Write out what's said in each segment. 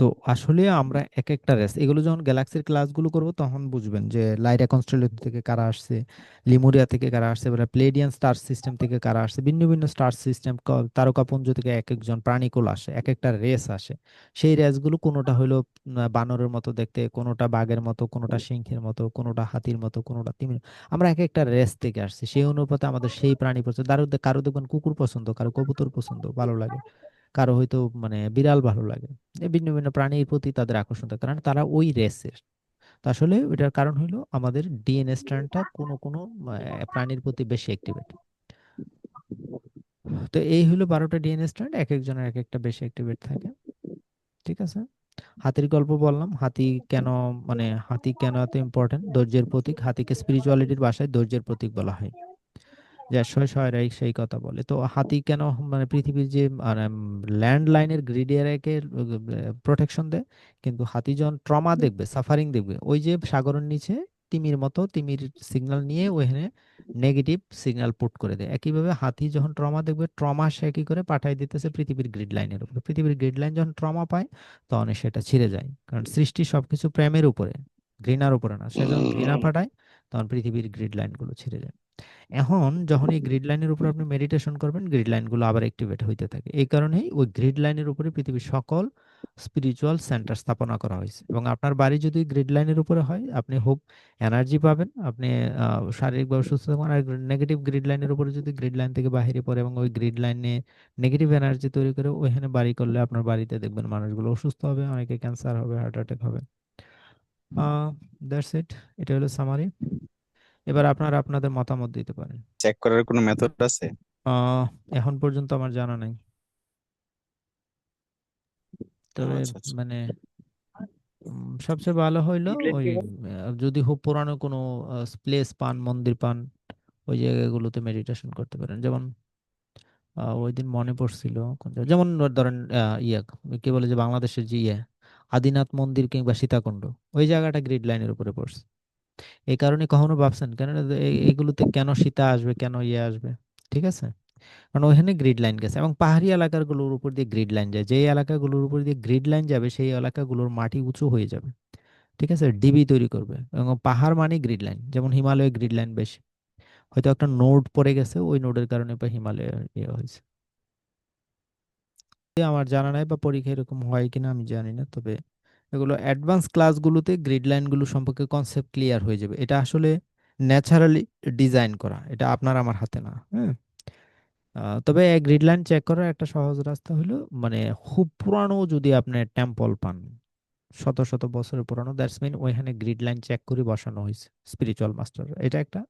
তো আসলে আমরা এক একটা রেস এগুলো যখন গ্যালাক্সির ক্লাসগুলো করব তখন বুঝবেন যে লাইরা কনস্টেলেশন থেকে কারা আসছে লিমুরিয়া থেকে কারা আসছে, এবার প্লেডিয়ান স্টার সিস্টেম থেকে কারা আসছে, ভিন্ন ভিন্ন স্টার সিস্টেম তারকাপুঞ্জ থেকে এক একজন প্রাণীকুল আসে এক একটা রেস আসে। সেই রেসগুলো কোনোটা হলো বানরের মতো দেখতে, কোনোটা বাঘের মতো, কোনোটা সিংহের মতো, কোনোটা হাতির মতো, কোনোটা তিমির, আমরা এক একটা রেস থেকে আসছি। সেই অনুপাতে আমাদের সেই প্রাণী পছন্দ কারও দেখবেন কুকুর পছন্দ, কারও কবুতর পছন্দ, ভালো লাগে। কারও হয়তো মানে বিড়াল ভালো লাগে। ভিন্ন ভিন্ন প্রাণীর প্রতি তাদের আকর্ষণ থাকে। কারণ তারা ওই রেসের আসলে এটার কারণ হলো আমাদের ডিএনএ স্ট্র্যান্ডটা কোনো কোনো প্রাণীর প্রতি বেশি অ্যাক্টিভেট তো এই হলো বারোটা ডিএনএ স্ট্র্যান্ড এক একজনের এক একটা বেশি অ্যাক্টিভেট থাকে। ঠিক আছে? হাতির গল্প বললাম। হাতি কেন মানে হাতি কেন এত ইম্পর্টেন্ট ধৈর্যের প্রতীক। হাতিকে স্পিরিচুয়ালিটির ভাষায় ধৈর্যের প্রতীক বলা হয়। যে শয় সেই কথা বলে। তো হাতি কেন মানে পৃথিবীর যে ল্যান্ড লাইনের গ্রিড এরিয়াকে প্রোটেকশন দেয় কিন্তু হাতি যখন ট্রমা দেখবে সাফারিং দেখবে ওই যে সাগরের নিচে তিমির মতো তিমির সিগন্যাল নিয়ে ওখানে নেগেটিভ সিগন্যাল পুট করে দেয়। একইভাবে হাতি যখন ট্রমা দেখবে ট্রমা সে কি করে পাঠাই দিতেছে পৃথিবীর গ্রিড লাইনের উপরে। পৃথিবীর গ্রিড লাইন যখন ট্রমা পায় তখন সেটা ছিঁড়ে যায়। কারণ সৃষ্টি সবকিছু প্রেমের উপরে ঘৃণার উপরে না। সে যখন ঘৃণা পাঠায় তখন পৃথিবীর গ্রিড লাইনগুলো ছেড়ে যায় এখন যখন এই গ্রিড লাইনের উপর আপনি মেডিটেশন করবেন গ্রিড লাইনগুলো আবার অ্যাক্টিভেট হইতে থাকে। এই কারণেই ওই গ্রিড লাইনের উপরে পৃথিবীর সকল স্পিরিচুয়াল সেন্টার স্থাপনা করা হয়েছে। এবং আপনার বাড়ি যদি গ্রিড লাইনের উপরে হয়, আপনি হোপ এনার্জি পাবেন। আপনি শারীরিকভাবে সুস্থ থাকবেন আর নেগেটিভ গ্রিড লাইনের উপরে যদি গ্রিড লাইন থেকে বাইরে পড়ে এবং ওই গ্রিড লাইনে নেগেটিভ এনার্জি তৈরি করে, ওইখানে বাড়ি করলে আপনার বাড়িতে দেখবেন মানুষগুলো অসুস্থ হবে, অনেকে ক্যান্সার হবে হার্ট অ্যাটাক হবে। দ্যাটস ইট এটা হলো সামারি এবার আপনারা আপনাদের মতামত দিতে পারেন। চেক করার কোনো মেথড আছে? এখন পর্যন্ত আমার জানা নাই। তবে আচ্ছা আচ্ছা। মানে সবচেয়ে ভালো হইল ওই যদি খুব পুরানো কোনো প্লেস পান মন্দির পান ওই জায়গাগুলোতে মেডিটেশন করতে পারেন। যেমন আহ, ওই দিন মনে পড়ছিল যেমন ধরেন ইয়ে কি বলে যে বাংলাদেশের যে ইয়ে আদিনাথ মন্দির কিংবা সীতাকুণ্ড, ওই জায়গাটা গ্রিড লাইনের উপরে পড়ছে। এই কারণে কখনো ভাবছেন, কেন এগুলোতে কেন সীতা আসবে, কেন ইয়ে আসবে? ঠিক আছে? কারণ ওখানে গ্রিড লাইন গেছে এবং পাহাড়ি এলাকাগুলোর উপর দিয়ে গ্রিড লাইন যায়। যেই এলাকাগুলোর উপর দিয়ে গ্রিড লাইন যাবে, সেই এলাকাগুলোর মাটি উঁচু হয়ে যাবে। ঠিক আছে? ডিবি তৈরি করবে এবং পাহাড় মানে গ্রিড লাইন যেমন হিমালয়ে গ্রিড লাইন বেশি। হয়তো একটা নোড পড়ে গেছে, ওই নোডের কারণে হিমালয়ে ইয়ে হয়েছে। আমার জানা নাই বা পরীক্ষা এরকম হয় কিনা আমি জানি না। তবে এগুলো অ্যাডভান্স ক্লাসগুলোতে গ্রিড লাইনগুলো সম্পর্কে কনসেপ্ট ক্লিয়ার হয়ে যাবে। এটা আসলে ন্যাচারালি ডিজাইন করা। এটা আপনার আমার হাতে না হ্যাঁ? তবে গ্রিড লাইন চেক করার একটা সহজ রাস্তা হলো মানে খুব পুরানো যদি আপনি টেম্পল পান, শত শত বছরের পুরানো দ্যাটস মিন ওইখানে গ্রিড লাইন চেক করে বসানো হয়েছে স্পিরিচুয়াল মাস্টার এটা একটা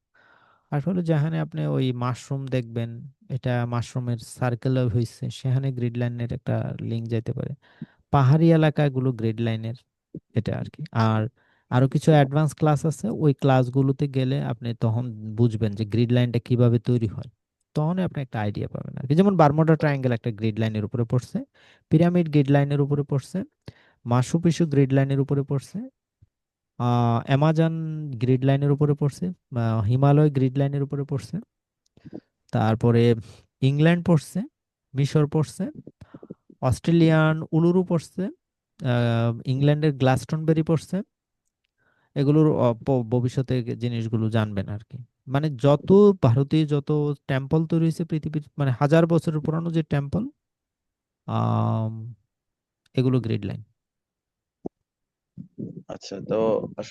আর হলো যেখানে আপনি ওই মাশরুম দেখবেন, এটা মাশরুমের সার্কেল হয়েছে সেখানে গ্রিড লাইনের একটা লিঙ্ক যাইতে পারে। পাহাড়ি এলাকাগুলো গ্রিড লাইনের এটা আর কি আর আরও কিছু অ্যাডভান্স ক্লাস আছে, ওই ক্লাসগুলোতে গেলে আপনি তখন বুঝবেন যে গ্রিড লাইনটা কীভাবে তৈরি হয়। তখন আপনি একটা আইডিয়া পাবেন আর কি যেমন বারমুডা ট্রায়াঙ্গেল একটা গ্রিড লাইনের উপরে পড়ছে পিরামিড গ্রিড লাইনের উপরে পড়ছে মাসু পিসু গ্রিড লাইনের উপরে পড়ছে অ্যামাজন গ্রিড লাইনের উপরে পড়ছে হিমালয় গ্রিড লাইনের উপরে পড়ছে। তারপরে ইংল্যান্ড পড়ছে মিশর পড়ছে অস্ট্রেলিয়ান উলুরু পড়ছে ইংল্যান্ডের গ্লাসটনবেরি পড়ছে। এগুলোর ভবিষ্যতে জিনিসগুলো জানবেন আর কি। মানে যত ভারতীয় যত টেম্পল তৈরি হয়েছে পৃথিবীর মানে হাজার বছরের পুরানো যে টেম্পল এগুলো গ্রিড লাইন আচ্ছা তো